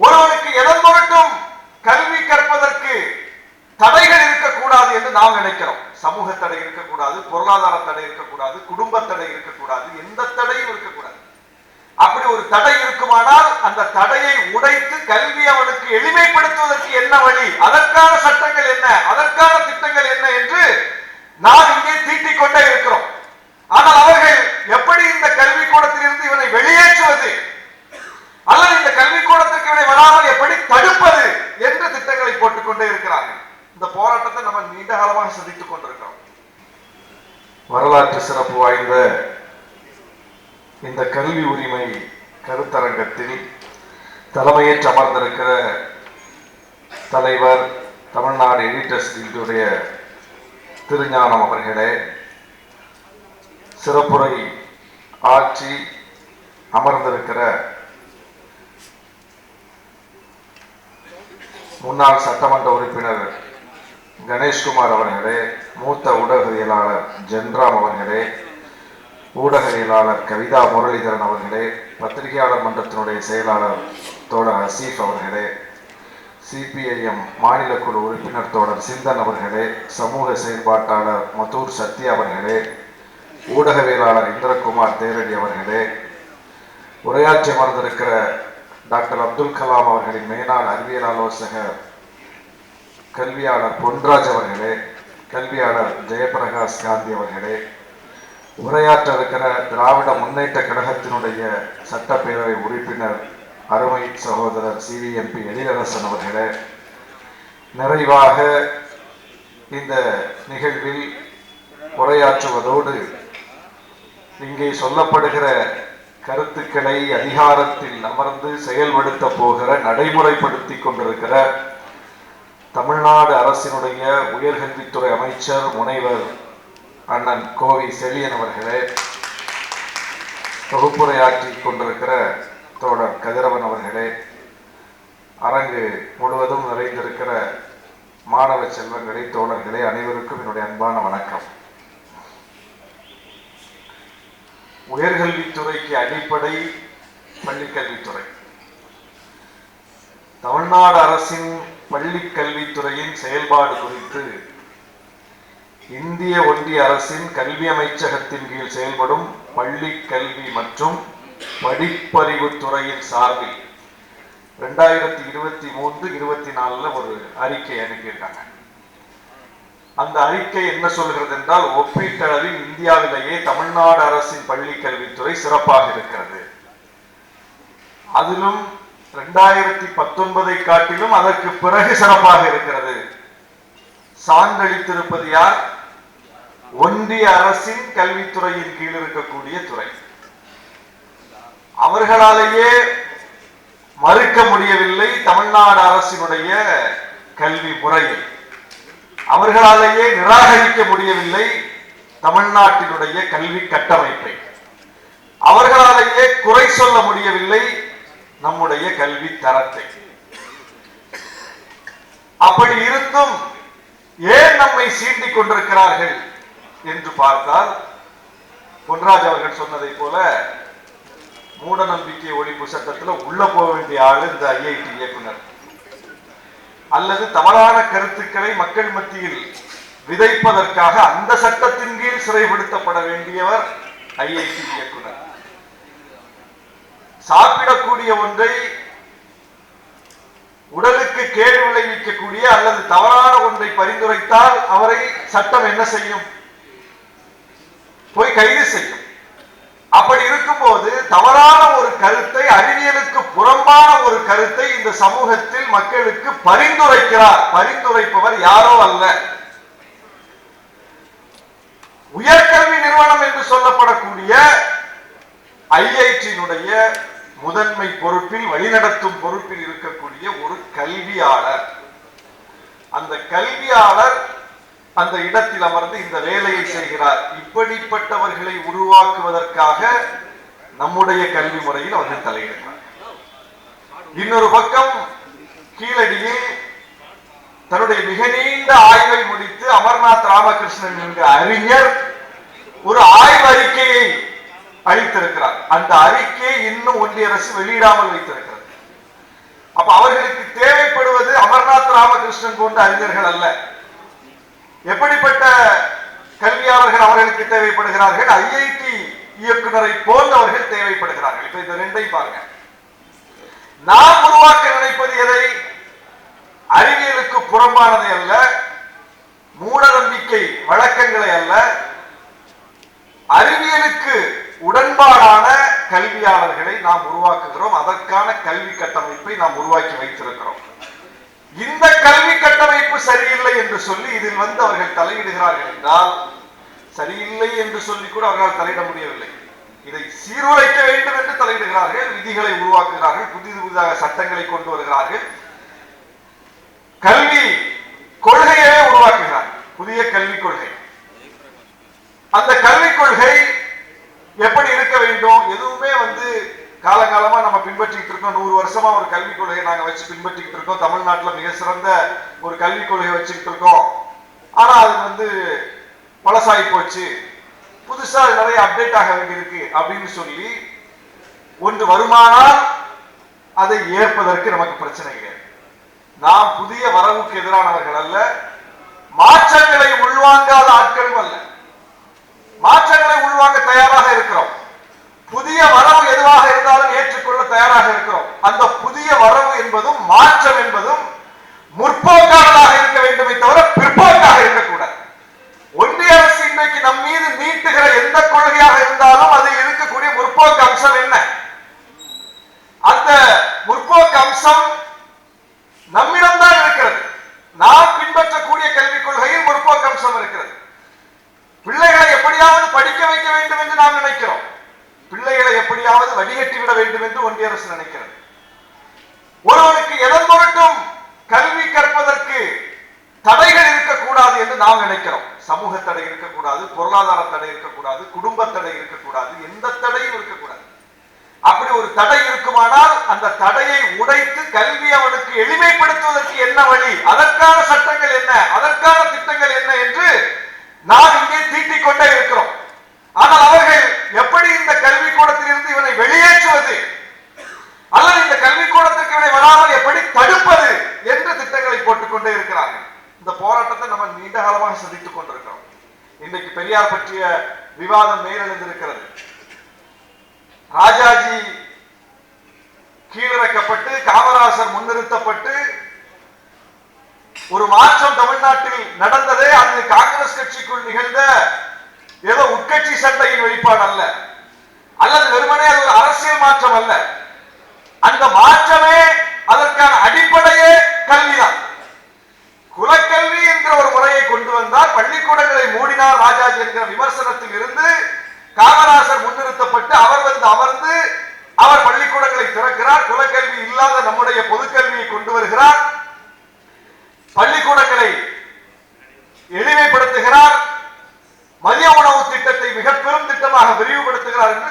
ஒருவனுக்கு எதன் பொருட்டும் கல்வி கற்பதற்கு தடைகள் இருக்கக்கூடாது என்று நாம் நினைக்கிறோம். சமூக தடை இருக்கக்கூடாது பொருளாதார தடை இருக்கக்கூடாது குடும்ப தடை இருக்கக்கூடாது எந்த தடையும் இருக்கக்கூடாது. அப்படி ஒரு தடை இருக்குமானால் அந்த தடையை உடைத்து கல்வி அவனுக்கு எளிமைப்படுத்துவதற்கு என்ன வழி? அதற்கான சட்டங்கள் என்ன? அதற்கான திட்டங்கள் என்ன என்று நாம் இங்கே தீட்டிக் கொண்டே இருக்கிறோம். ஆனால் அவர்கள் எப்படி இந்த கல்விக்கூடத்திலிருந்து இவனை வெளியேற்றுவது அல்லது இந்த கல்விக்கூடத்திற்கு இவனை வராமல் எப்படி தடுப்பது என்று திட்டங்களை போட்டுக் கொண்டே இருக்கிறார்கள் இந்த போராட்டத்தை நம்ம நீண்ட காலமாக சந்தித்துக் கொண்டிருக்கிறோம் வரலாற்று சிறப்பு வாய்ந்த இந்த கல்வி உரிமை கருத்தரங்கத்தில் தலைமையேற்று அமர்ந்திருக்கிற தலைவர் தமிழ்நாடு எடிட்டர்ஸ் இன்றைய திருஞானம் அவர்களே சிறப்புரை ஆட்சி அமர்ந்திருக்கிற முன்னாள் சட்டமன்ற உறுப்பினர் கணேஷ்குமார் அவர்களே மூத்த ஊடகவியலாளர் ஜென்ராம் அவர்களே ஊடகவியலாளர் கவிதா முரளிதரன் அவர்களே பத்திரிகையாளர் மன்றத்தினுடைய செயலாளர் தோழர் அசீஃப் அவர்களே சிபிஐஎம் மாநில குழு உறுப்பினர் தோழர் சிந்தன் அவர்களே சமூக செயல்பாட்டாளர் மதூர் சத்யா அவர்களே ஊடகவியலாளர் இந்திரகுமார் தேரடி அவர்களே உரையாற்றி அமர்ந்திருக்கிற டாக்டர் அப்துல் கலாம் அவர்களின் மேலாள் அறிவியல் ஆலோசகர் கல்வியாளர் பொன்ராஜ் அவர்களே கல்வியாளர் ஜெயபிரகாஷ் காந்தி அவர்களே உரையாற்ற இருக்கிற திராவிட முன்னேற்ற கழகத்தினுடைய சட்டப்பேரவை உறுப்பினர் அருமை சகோதரர் சிவிஎம்பி எழிலரசன் அவர்களே நிறைவாக இந்த நிகழ்வில் உரையாற்றுவதோடு இங்கே சொல்லப்படுகிற கருத்துக்களை அதிகாரத்தில் அமர்ந்து செயல்படுத்த போகிற நடைமுறைப்படுத்தி கொண்டிருக்கிற தமிழ்நாடு அரசினுடைய உயர்கல்வித்துறை அமைச்சர் முனைவர் அண்ணன் கோவி செழியன் அவர்களே தொகுப்புரையாற்றி கொண்டிருக்கிற தோழர் கதிரவன் அவர்களே அரங்கு முழுவதும் நிறைந்திருக்கிற மாணவ செல்வங்களே தோழர்களே அனைவருக்கும் என்னுடைய அன்பான வணக்கம். உயர்கல்வித்துறைக்கு அடிப்படை பள்ளிக்கல்வித்துறை. தமிழ்நாடு அரசின் பள்ளிக் கல்வித்துறையின் செயல்பாடு குறித்து இந்திய ஒன்றிய அரசின் கல்வி அமைச்சகத்தின் கீழ் செயல்படும் பள்ளி கல்வி மற்றும் படிப்பறிவு துறையின் சார்பில் ரெண்டாயிரத்தி இருபத்தி மூன்று இருபத்தி நாலுல ஒரு அறிக்கை அனுப்பியிருக்காங்க. அந்த அறிக்கை என்ன சொல்கிறது என்றால் ஒப்பீட்டளவில் இந்தியாவிலேயே தமிழ்நாடு அரசின் பள்ளி கல்வித்துறை சிறப்பாக இருக்கிறது. அதிலும் ரெண்டாயிரத்தி பத்தொன்பதை காட்டிலும் அதற்கு பிறகு சிறப்பாக இருக்கிறது. சான்றளித்திருப்பது யார்? ஒன்றிய அரசின் கல்வித்துறையின் கீழ் இருக்கக்கூடிய துறை. அவர்களாலேயே மறுக்க முடியவில்லை தமிழ்நாடு அரசினுடைய கல்வி முறையை. அவர்களாலேயே நிராகரிக்க முடியவில்லை தமிழ்நாட்டினுடைய கல்வி கட்டமைப்பை. அவர்களாலேயே குறை சொல்ல முடியவில்லை நம்முடைய கல்வி தரத்தை. அப்படி இருந்தும் ஏன் நம்மை சீண்டிக் கொண்டிருக்கிறார்கள்? என்று பார்த்தால் பொன்ராஜ் அவர்கள் சொன்னதை போல மூட நம்பிக்கை ஒழிப்பு சட்டத்துல உள்ள போக வேண்டிய ஆளு இந்த ஐஐடி இயக்குனர். அல்லது தவறான கருத்துக்களை மக்கள் மத்தியில் விதைப்பதற்காக அந்த சட்டத்தின் கீழ் சிறைப்படுத்தப்பட வேண்டியவர் ஐஐடி இயக்குனர். சாப்பிடக்கூடிய ஒன்றை உடலுக்கு கேடு விளைவிக்கக்கூடிய அல்லது தவறான ஒன்றை பரிந்துரைத்தால் அவரை சட்டம் என்ன செய்யும்? போய் கைது செய்யும். அப்படி இருக்கும்போது தவறான ஒரு கருத்தை அறிவியலுக்கு புறம்பான ஒரு கருத்தை இந்த சமூகத்தில் மக்களுக்கு பரிந்துரைக்கிறார். பரிந்துரைப்பவர் யாரோ அல்ல. உயர்கல்வி நிறுவனம் என்று சொல்லப்படக்கூடிய ஐஐடியினுடைய முதன்மை பொறுப்பில் வழிநடத்தும் பொறுப்பில் இருக்கக்கூடிய ஒரு கல்வியாளர். அந்த கல்வியாளர் அந்த இடத்தில் அமர்ந்து இந்த வேலையை செய்கிறார். இப்படிப்பட்டவர்களை உருவாக்குவதற்காக நம்முடைய கல்வி முறையில் அவர்கள் தலையிடுகிறார். இன்னொரு பக்கம் கீழடியே தன்னுடைய மிக நீண்ட ஆய்வை முடித்து அமர்நாத் ராமகிருஷ்ணன் என்ற அறிஞர் ஒரு ஆய்வு அறிக்கையை அளித்திருக்கிறார். அந்த அறிக்கையை இன்னும் ஒன்றிய அரசு வெளியிடாமல் வைத்திருக்கிறது. அப்ப அவர்களுக்கு தேவைப்படுவது அமர்நாத் ராமகிருஷ்ணன் போன்ற அறிஞர்கள் அல்ல. எப்படிப்பட்ட கல்வியாளர்கள் அவர்களுக்கு தேவைப்படுகிறார்கள்? ஐஐடி இயக்குநரை போன்றவர்கள் தேவைப்படுகிறார்கள். இப்ப இந்த ரெண்டையும் பாருங்க. நாம் உருவாக்க நினைப்பது எதை? அறிவியலுக்கு புறம்பானதை அல்ல மூட நம்பிக்கை வழக்கங்களை அல்ல அறிவியலுக்கு உடன்பாடான கல்வியாளர்களை நாம் உருவாக்குகிறோம். அதற்கான கல்வி கட்டமைப்பை நாம் உருவாக்கி வைத்திருக்கிறோம். இந்த கல்வி சரியில்லை என்று சொல்லி இதில் வந்து அவர்கள் தலையிடுகிறார்கள் என்றால் சரியில்லை என்று சொல்லி கூட அவர்களால் தலையிட முடியவில்லை. இதை சீர்குலைக்க வேண்டும் என்று தலையிடுகிறார்கள் விதிகளை உருவாக்குகிறார்கள் புதிது புதிதாக சட்டங்களை கொண்டு வருகிறார்கள். கல்வி கொள்கையே உருவாக்குகிறார் புதிய கல்விக் கொள்கை. அந்த கல்விக் கொள்கை எப்படி இருக்க வேண்டும்? எதுவுமே வந்து காலகாலமா நம்ம பின்பற்றி வருஷமா ஒரு கல்விக் கொள்கையை நாங்க வச்சு பின்பற்றிக்கிட்டு இருக்கோம். தமிழ்நாட்டுல மிக சிறந்த ஒரு கல்விக் கொள்கையை வச்சுக்கிட்டு இருக்கோம். ஆனா அது வந்து பழசாகி போச்சு. புதுசா நிறைய அப்டேட் ஆக வேண்டியிருக்கு அப்படின்னு சொல்லி ஒன்று வருமானால் அதை ஏற்பதற்கு நமக்கு பிரச்சனை கிடையாது நாம் புதிய வரவுக்கு எதிரானவர்கள் அல்ல. மாற்றங்களை உள்வாங்காத ஆட்களும் அல்ல. மாற்றங்களை உள்வாங்க தயாராக இருக்கிறோம். புதிய வரவு எதுவாக இருந்தாலும் ஏற்றுக்கொள்ள தயாராக இருக்கிறோம். என்பதும் மாற்றம் என்பதும் முற்போக்காளராக இருக்க வேண்டுமே தவிர பிற்போக்காக இருக்கக்கூடாது. ஒன்றிய அரசு இன்றைக்கு நம் மீது நீட்டுகிற எந்த கொள்கையாக இருந்தாலும் அதில் இருக்கக்கூடிய முற்போக்கு அம்சம் என்ன? அந்த முற்போக்கு அம்சம் நம்மிடம்தான் இருக்கிறது. நாம் பின்பற்றக்கூடிய கல்விக் கொள்கையில் முற்போக்கு அம்சம் இருக்கிறது. பிள்ளைகளை எப்படியாவது படிக்க வைக்க வேண்டும் என்று நாம் நினைக்கிறோம். பிள்ளைகளை எப்படியாவது வடிகட்டி விட வேண்டும் என்று ஒன்றிய அரசு நினைக்கிறது. ஒருவனுக்கு எதன் பொருட்டும் கல்வி கற்பதற்கு தடைகள் இருக்கக்கூடாது என்று நாம் நினைக்கிறோம். சமூக தடை இருக்கக்கூடாது பொருளாதார தடை இருக்கக்கூடாது குடும்ப தடை இருக்கக்கூடாது எந்த தடையும் இருக்கக்கூடாது. அப்படி ஒரு தடை இருக்குமானால் அந்த தடையை உடைத்து கல்வி அவனுக்கு எளிமைப்படுத்துவதற்கு என்ன வழி? அதற்கான சட்டங்கள் என்ன? அதற்கான திட்டங்கள் என்ன என்று நாம் இங்கே தீட்டிக் கொண்டே இருக்கிறோம். ஆனால் அவர்கள் எப்படி இந்த கல்விக்கூடத்தில் இருந்து இவனை வெளியேற்றுவது? அல்லது இந்த கல்விக்கூடத்திற்கு இவனை வராமல் எப்படி தடுப்பது என்று திட்டங்களை போட்டுக்கொண்டே இருக்கிறார்கள். இந்த போராட்டத்தை நம்ம நீண்ட காலமாக சந்தித்துக் கொண்டிருக்கிறோம். இன்றைக்கு பெரியார் பற்றிய விவாதம் மேலெழுந்திருக்கிறது. ராஜாஜி கீழிறக்கப்பட்டு காமராசர் முன்னிறுத்தப்பட்டு ஒரு மாற்றம் தமிழ்நாட்டில் நடந்ததே அது காங்கிரஸ் கட்சிக்குள் நிகழ்ந்த ஏதோ உட்கட்சி சண்டையின் வெளிப்பாடு அல்ல. அல்லது வெறுமனே அது ஒரு அரசியல் மாற்றம் அல்ல. அந்த மாற்றமே அதற்கான அடிப்படையே கல்விதான். குலக்கல்வி என்கிற ஒரு முறையை கொண்டு வந்தார் பள்ளிக்கூடங்களை மூடினார் ராஜாஜி என்கிற விமர்சனத்தில் இருந்து காமராசர் முன்னிறுத்தப்பட்டு அவர் வந்து அமர்ந்து அவர் பள்ளிக்கூடங்களை திறக்கிறார். குலக்கல்வி இல்லாத நம்முடைய பொதுக்கல்வியை கொண்டு வருகிறார். பள்ளிக்கூடங்களை எளிமைப்படுத்துகிறார். மதிய உணவு திட்டத்தை மிக பெரும் திட்டமாக விரிவுபடுத்துகிறார் என்று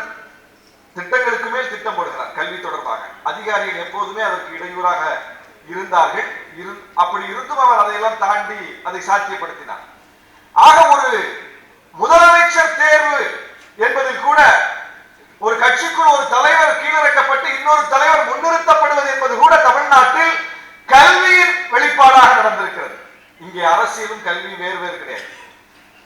திட்டங்களுக்கு மேல் திட்டம் போடுகிறார் கல்வி தொடர்பாக. அதிகாரிகள் எப்போதுமே அதற்கு இடையூறாக இருந்தார்கள். இரு- அப்படி இருந்தும் அவர் அதையெல்லாம் தாண்டி அதை சாத்தியப்படுத்தினார். ஆக ஒரு முதலமைச்சர் தேர்வு என்பதில் கூட ஒரு கட்சிக்குள் ஒரு தலைவர் கீழிறக்கப்பட்டு இன்னொரு தலைவர் முன்னிறுத்தப்படுவது என்பது கூட தமிழ்நாட்டில் கல்வியின் வெளிப்பாடாக நடந்திருக்கிறது. இங்கே அரசியலும் கல்வியும் வேறு வேறு கிடையாது.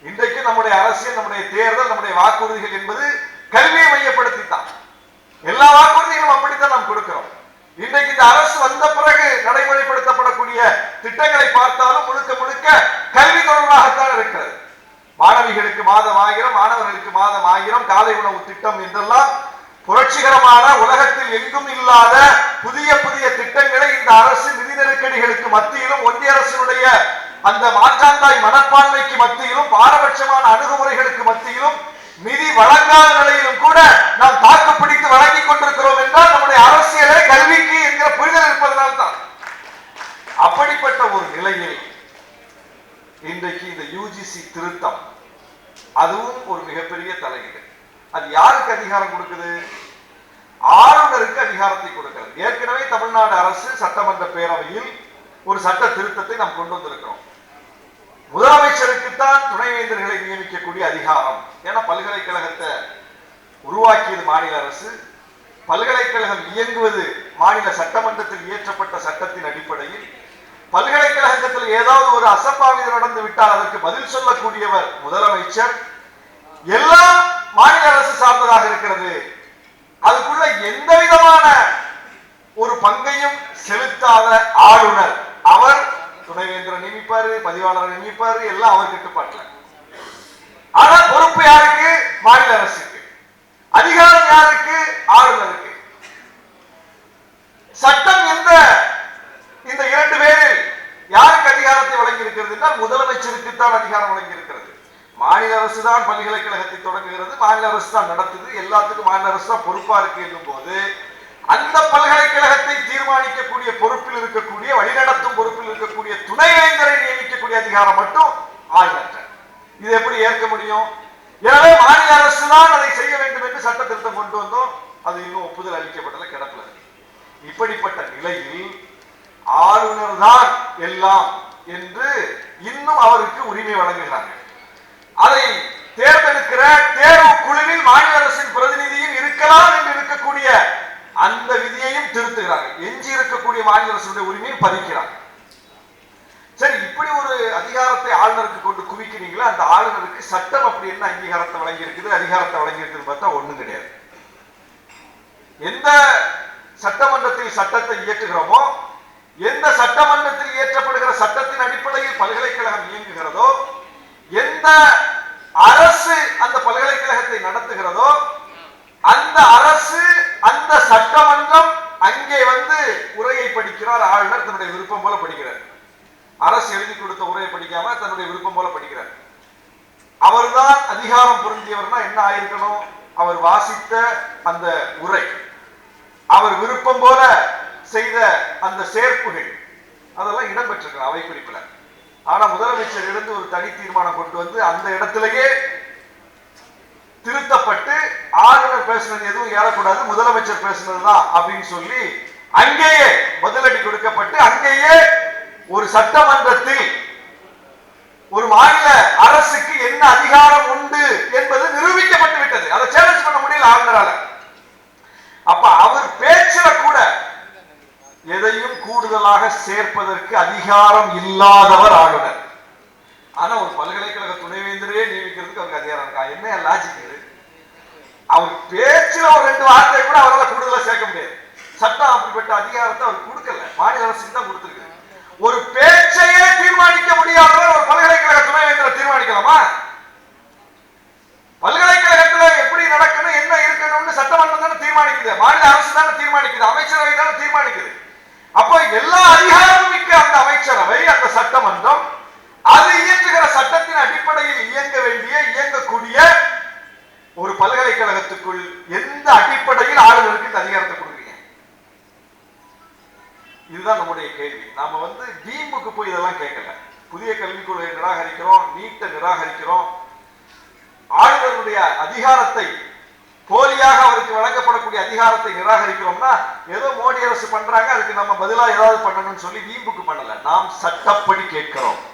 இன்றைக்கு நம்முடைய அரசியல் நம்முடைய தேர்தல் நம்முடைய வாக்குறுதிகள் என்பது கல்வியை மையப்படுத்தித்தான். எல்லா வாக்குறுதிகளும் அப்படித்தான் நாம் கொடுக்கிறோம். இன்றைக்கு இந்த அரசு வந்த பிறகு நடைமுறைப்படுத்தப்படக்கூடிய திட்டங்களை பார்த்தாலும் முழுக்க முழுக்க கல்வி தொடர்பாகத்தான் இருக்கிறது. மாணவிகளுக்கு மாதம் ஆயிரம் மாணவர்களுக்கு மாதம் ஆயிரம் காலை உணவு திட்டம் என்றெல்லாம் புரட்சிகரமான உலகத்தில் எங்கும் இல்லாத புதிய புதிய திட்டங்களை இந்த அரசு நிதி நெருக்கடிகளுக்கு மத்தியிலும் ஒன்றிய அரசினுடைய அந்த மாற்றாந்தாய் மனப்பான்மைக்கு மத்தியிலும் பாரபட்சமான அணுகுமுறைகளுக்கு மத்தியிலும் நிதி வழங்காத நிலையிலும் கூட நாம் தாக்கு பிடித்து வழங்கிக் கொண்டிருக்கிறோம் என்றால் நம்முடைய அரசியலே கல்விக்கு என்கிற புரிதல் இருப்பதனால் தான் அப்படிப்பட்ட ஒரு நிலையில் இன்றைக்கு இந்த யூஜிசி திருத்தம் அதுவும் ஒரு மிகப்பெரிய தலையீடு. அது யாருக்கு அதிகாரம் கொடுக்குது? ஆளுநருக்கு அதிகாரத்தை கொடுக்கிறது ஏற்கனவே தமிழ்நாடு அரசு சட்டமன்ற பேரவையில் ஒரு சட்ட திருத்தத்தை நாம் கொண்டு வந்திருக்கிறோம். முதலமைச்சருக்கு தான் துணைவேந்தர்களை நியமிக்கக்கூடிய அதிகாரம். ஏன்னா பல்கலைக்கழகத்தை உருவாக்கியது மாநில அரசு. பல்கலைக்கழகம் இயங்குவது மாநில சட்டமன்றத்தில் இயற்றப்பட்ட சட்டத்தின் அடிப்படையில் பல்கலைக்கழகத்தில் ஏதாவது ஒரு அசம்பாவிதம் நடந்து விட்டால் அதற்கு பதில் சொல்லக்கூடியவர் முதலமைச்சர். எல்லாம் மாநில அரசு சார்ந்ததாக இருக்கிறது. அதுக்குள்ள எந்த விதமான ஒரு பங்கையும் செலுத்தாத ஆளுநர். அவர் துணைவேந்தர் நியமிப்பாரு பதிவாளர் நியமிப்பாரு எல்லாம் அவர் கட்டுப்பாட்டுல. ஆனா பொறுப்பு யாருக்கு? மாநில அரசுக்கு. அதிகாரம் யாருக்கு? ஆளுநருக்கு. சட்டம் எந்த இந்த இரண்டு பேரில் யாருக்கு அதிகாரத்தை இருக்கிறது என்றால் முதலமைச்சருக்கு தான் அதிகாரம் வழங்கியிருக்கிறது. மாநில அரசு தான் பல்கலைக்கழகத்தை தொடங்குகிறது மாநில அரசு தான் நடத்துது எல்லாத்துக்கும் மாநில அரசு தான் பொறுப்பா இருக்கு என்னும் போது அந்த பல்கலைக்கழகத்தை தீர்மானிக்கக்கூடிய பொறுப்பில் இருக்கக்கூடிய வழிநடத்தும் பொறுப்பில் இருக்கக்கூடிய துணைவேந்தரை நியமிக்கக்கூடிய அதிகாரம் மட்டும் ஆளுநர் இது எப்படி ஏற்க முடியும்? எனவே மாநில அரசு தான் அதை செய்ய வேண்டும் என்று சட்ட திருத்தம் கொண்டு வந்தோம். அது இன்னும் ஒப்புதல் அளிக்கப்படல கிடப்பில் இப்படிப்பட்ட நிலையில் ஆளுநர் தான் எல்லாம் என்று இன்னும் அவருக்கு உரிமை வழங்குகிறார்கள். அதை தேர்ந்தெடுக்கிற தேர்வு குழுவில் மாநில அரசின் பிரதிநிதியும் இருக்கலாம் என்று இருக்கக்கூடிய அந்த விதியையும் திருத்துகிறார்கள். எஞ்சி இருக்கக்கூடிய மாநில அரசுடைய உரிமையை பறிக்கிறாங்க சரி இப்படி ஒரு அதிகாரத்தை ஆளுநருக்கு கொண்டு குவிக்கிறீங்களா? அந்த ஆளுநருக்கு சட்டம் அப்படி என்ன அங்கீகாரத்தை வழங்கி இருக்குது அதிகாரத்தை வழங்கி இருக்குது பார்த்தா ஒண்ணும் கிடையாது. எந்த சட்டமன்றத்தில் சட்டத்தை இயற்றுகிறோமோ எந்த சட்டமன்றத்தில் இயற்றப்படுகிற சட்ட பல்கலைக்கழகம் இயங்குகிறதோ எந்த அரசு அந்த பல்கலைக்கழகத்தை நடத்துகிறதோ அந்த அரசு அந்த சட்டமன்றம் அங்கே வந்து உரையை படிக்கிறார் ஆளுநர் தன்னுடைய விருப்பம் போல படிக்கிறார். அரசு எழுதி கொடுத்த உரையை படிக்காம தன்னுடைய விருப்பம் போல படிக்கிறார். அவர்தான் அதிகாரம் பொருந்தியவர்னா என்ன ஆயிருக்கணும்? அவர் வாசித்த அந்த உரை. அவர் விருப்பம் போல செய்த அந்த சேர்ப்புகள். அதெல்லாம் இடம்பெற்றிருக்கிறார் அவை குறிப்பில் ஆனா முதலமைச்சர் இருந்து ஒரு தனி தீர்மானம் கொண்டு வந்து அந்த இடத்திலேயே திருத்தப்பட்டு ஆளுநர் பேசுனது எதுவும் ஏறக்கூடாது முதலமைச்சர் பேசுனதுதான் அப்படின்னு சொல்லி அங்கேயே பதிலடி கொடுக்கப்பட்டு அங்கேயே ஒரு சட்டமன்றத்தில் ஒரு மாநில அரசுக்கு என்ன அதிகாரம் உண்டு என்பது நிரூபிக்கப்பட்டு விட்டது அதை சேலஞ்ச் பண்ண முடியல ஆளுநரால அப்ப அவர் பேச்சுல கூட எதையும் கூடுதலாக சேர்ப்பதற்கு அதிகாரம் இல்லாதவர் ஆளுநர் ஆனா ஒரு பல்கலைக்கழக துணைவேந்தரே நியமிக்கிறதுக்கு அவருக்கு அதிகாரம் இருக்கா? என்ன லாஜிக் இது? அவர் பேச்சுல ஒரு ரெண்டு வார்த்தை கூட அவரால் கூடுதலா சேர்க்க முடியாது. சட்டம் அப்படிப்பட்ட அதிகாரத்தை அவர் கொடுக்கல. மாநில அரசுக்கு தான் கொடுத்திருக்கு. ஒரு பேச்சையே தீர்மானிக்க முடியாதவர் ஒரு பல்கலைக்கழக துணைவேந்தரை தீர்மானிக்கலாமா பல்கலைக்கழகத்துல எப்படி நடக்கணும் என்ன இருக்கணும்னு சட்டமன்றம் தானே தீர்மானிக்குது மாநில அரசு தானே தீர்மானிக்குது அமைச்சரவை தானே தீர்மானிக்குது அப்போ எல்லா அதிகாரமும் மிக்க அந்த அமைச்சரவை அந்த சட்டமன்றம் அது இயற்றுகிற சட்டத்தின் அடிப்படையில் இயங்க வேண்டிய இயங்கக்கூடிய ஒரு பல்கலைக்கழகத்துக்குள் எந்த அடிப்படையில் ஆளுநருக்கு இந்த அதிகாரத்தை கொடுக்குறீங்க இதுதான் நம்முடைய கேள்வி. நாம வந்து டீமுக்கு போய் இதெல்லாம் கேட்கல. புதிய கல்விக் கொள்கையை நிராகரிக்கிறோம் நீட்டை நிராகரிக்கிறோம். ஆளுநருடைய அதிகாரத்தை போலியாக அவருக்கு வழங்கப்படக்கூடிய அதிகாரத்தை நிராகரிக்கிறோம்னா ஏதோ மோடி அரசு பண்றாங்க அதுக்கு நம்ம பதிலா ஏதாவது பண்ணணும்னு சொல்லி வீம்புக்கு பண்ணல. நாம் சட்டப்படி கேட்கிறோம்.